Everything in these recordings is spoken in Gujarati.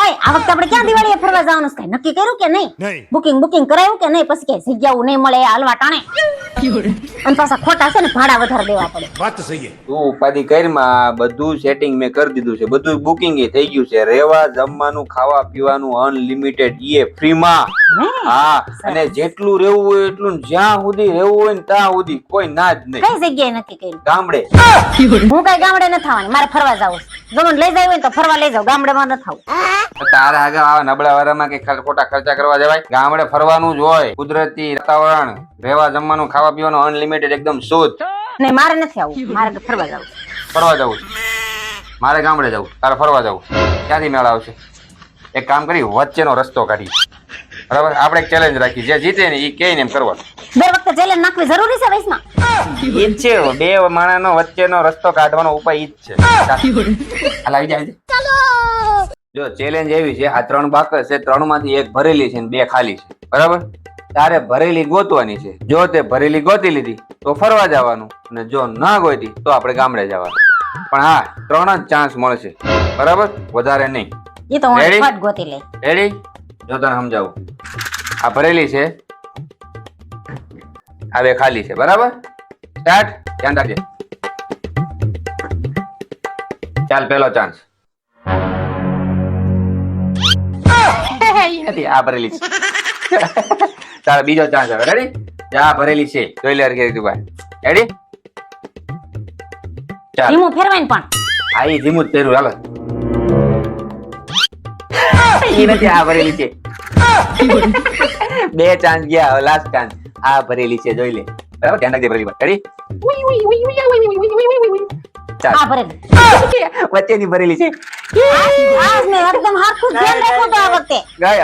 ઓય આ વખતે આપણે ક્યાં દિવાળીએ ફરવા જવાનું છે? નક્કી કર્યું કે નહીં. બુકિંગ બુકિંગ કરાયું કે નહીં? પછી કે જગ્યાઓ નહીં મળે હાલવા ટાણે. અને પાછા ખોટા છે ને ભાડા વધારે દેવા પડે. વાત સહી તું ઉપાધિ કરમાં બધું સેટિંગ મેં કરી દીધું છે. બધું બુકિંગ થઈ ગયું છે. રેવા જમવાનું ખાવા પીવાનું અનલિમિટેડ એ ફ્રીમાં હા? અને જેટલું રહેવું હોય એટલું જ્યાં સુધી રહેવું હોય ને ત્યાં સુધી કોઈ ના જ નહીં. કઈ જગ્યાએ નક્કી કર્યું? ગામડે. હું કઈ ગામડે ન થવાની મારે ફરવા જવું છે. જો લઈ જાય હોય તો ફરવા લઈ જાવ ગામડેમાં ન થવું. તારે આગળ આવા નબળા વાળામાં કે ખોટા ખર્ચા કરવા જવાય? ગામડે ફરવાનું જ હોય કુદરતી વાતાવરણ રહેવા જમવાનું ખાવા પીવાનું અનલિમિટેડ એકદમ શુદ્ધ. નહીં મારે નથી આવું મારે ફરવા જવું. ફરવા જવું મારે ગામડે જવું તારે ફરવા જવું ક્યાંથી મેળ આવશે? એક કામ કરી વચ્ચેનો રસ્તો કાઢી. બરાબર? આપણે એક ચેલેન્જ રાખી. જે જીતે ને એ કે ને એમ કરવા. દર વખતે જેલે નાખવી જરૂરી છે વૈષ્ણવ ઈ છે બે માણાનો વચ્ચેનો રસ્તો કાઢવાનો ઉપાય ઈ જ છે. હાલ આવી જાય જો ચેલેન્જ એવી છે આ ત્રણ બાકસ છે ત્રણમાંથી એક ભરેલી છે ને બે ખાલી છે. બરાબર? તારે ભરેલી ગોતવાની છે. જો તે ભરેલી ગોતી લીધી તો ફરવા જવાનું. અને જો ના ગોતી તો આપણે ગામડે જવાનું. પણ હા ત્રણ જ ચાન્સ મળશે. બરાબર? વધારે નહીં. એ તો ગોતી લે રેડી જો તને સમજાવું. આ ભરેલી છે બે ખાલી છે બરાબર? સ્ટાર્ટ? ધ્યાન રાખજે. ચાલ પેલો ચાન્સ નથી આ ભરેલી છે. ચાલ બીજો ચાન્સ હવે. રેડી આ ભરેલી છે. જોઈ લે રીતે ભાઈ. રેડી ચાલ. ધીમું ફેરવાય પણ. ધીમું જ હાલો. નથી આ ભરેલી છે. બે ચાન્સ ગયા હવે લાસ્ટ ચાન્સ આ ભરેલી છે જોઈ લે. બરાબર? ધ્યાન રાખજે ભરેલી ચાલ. વચ્ચેની ભરેલી છે.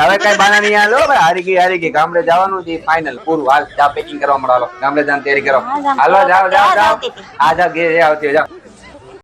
હવે કઈ બાના નહીં હાલો. ભાઈ હારી ગઈ હારી ગઈ. ગામડે જવાનું છે ફાઇનલ પૂરું. હાલ જા પેકિંગ કરવા મળો. ગામડે જવાની તૈયારી કરો. હાલો જાઓ જાઓ જાઓ આ ઘેર આવતી જાઓ.